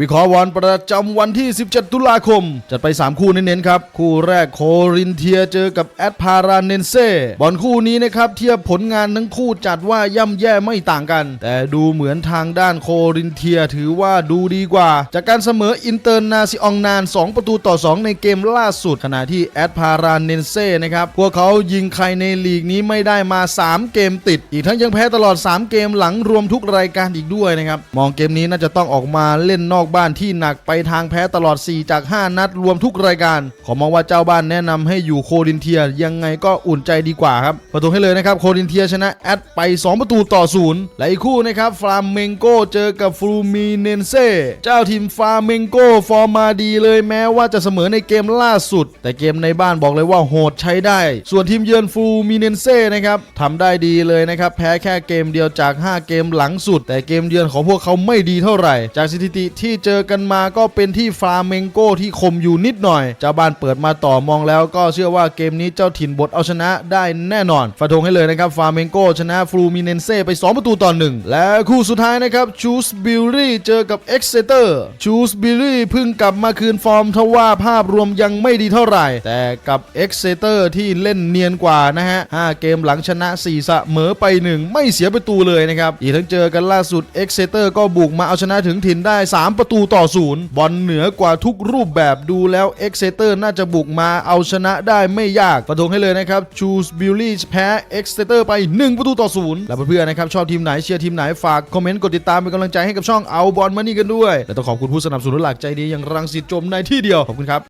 วิเคราะห์วันประจำวันที่ 17 ตุลาคม จัดไป 3 คู่เน้นๆครับ คู่แรกโครินเทียเจอกับแอดพาราเนนเซ่บอลคู่นี้นะครับ เทียบผลงานทั้งคู่จัดว่าย่ำแย่ไม่ต่างกัน แต่ดูเหมือนทางด้านโครินเทียถือว่าดูดีกว่า จากการเสมออินเตอร์นาซิองนาน 2 ประตูต่อ 2 ในเกมล่าสุด ขณะที่แอดพาราเนนเซ่นะครับพวกเขายิงใครในลีกนี้ไม่ได้มา 3 เกมติด อีกทั้งยังแพ้ตลอด 3 เกมหลังรวมทุกรายการอีกด้วยนะครับมองเกมนี้น่าจะต้องออกมาเล่นนอกบ้านที่หนักไปทางแพ้ตลอด 4 จาก 5 นัดรวมทุกรายการ ขอมองว่าเจ้าบ้านแนะนำให้อยู่โคดินเทียยังไงก็อุ่นใจดีกว่าครับประตูให้เลยนะครับโคดินเทียชนะแอดไป 2 ประตูต่อศูนย์และอีกคู่นะครับฟลามเมงโกเจอกับฟลูมิเนนเซ่เจ้าทีมฟลาเมงโกฟอร์มมาดีเลยแม้ว่าจะเสมอในเกมล่าสุด แต่เกมในบ้านบอกเลยว่าโหดใช้ได้ ส่วนทีมเยือนฟลูมิเนนเซ่นะครับทำได้ดีเลยนะครับแพ้แค่เกมเดียวจาก 5 เกมหลังสุด แต่เกมเยือนของพวกเขาไม่ดีเท่าไหร่ จากสถิติที่เจอกันมาก็เป็นที่ฟลาเมงโกที่คมอยู่นิดหน่อยเจ้าบ้านเปิดมาต่อมองแล้วก็เชื่อว่าเกมนี้เจ้าถิ่นบทเอาชนะได้แน่นอนฟันธงให้เลยนะครับฟลาเมงโกชนะฟลูมิเนนเซ่ไป 2 ประตูต่อหนึ่งและคู่สุดท้ายนะครับชูสบิลลี่เจอกับเอ็กเซเตอร์ชูสบิลลี่เพิ่งกลับมาคืนฟอร์มทว่าภาพรวมยังไม่ดีเท่าไหร่ แต่กับเอ็กเซเตอร์ที่เล่นเนียนกว่านะฮะ 5 เกมหลังชนะ 4 เสมอไป 1 ไม่เสียประตูเลยนะครับ อีกทั้งเจอกันล่าสุดเอ็กเซเตอร์ก็บุกมาเอาชนะถึงถิ่นได้3ประตูต่อศูนย์บอลเหนือกว่าทุกรูปแบบดูแล้วเอ็กเซเตอร์น่าจะบุกมาเอาชนะได้ไม่ยากประทงให้เลยนะครับชูสบิลลี่แพ้เอ็กเซเตอร์ไป 1 ประตูต่อศูนย์แล้วเพื่อนๆนะครับชอบทีมไหนเชียร์ทีมไหนฝากคอมเมนต์กดติดตามเป็นกำลังใจให้กับช่องเอาบอลมานี่กันด้วยและต้องขอบคุณผู้สนับสนุนหลักใจดีอย่างรังสิตจมในที่เดียวขอบคุณครับ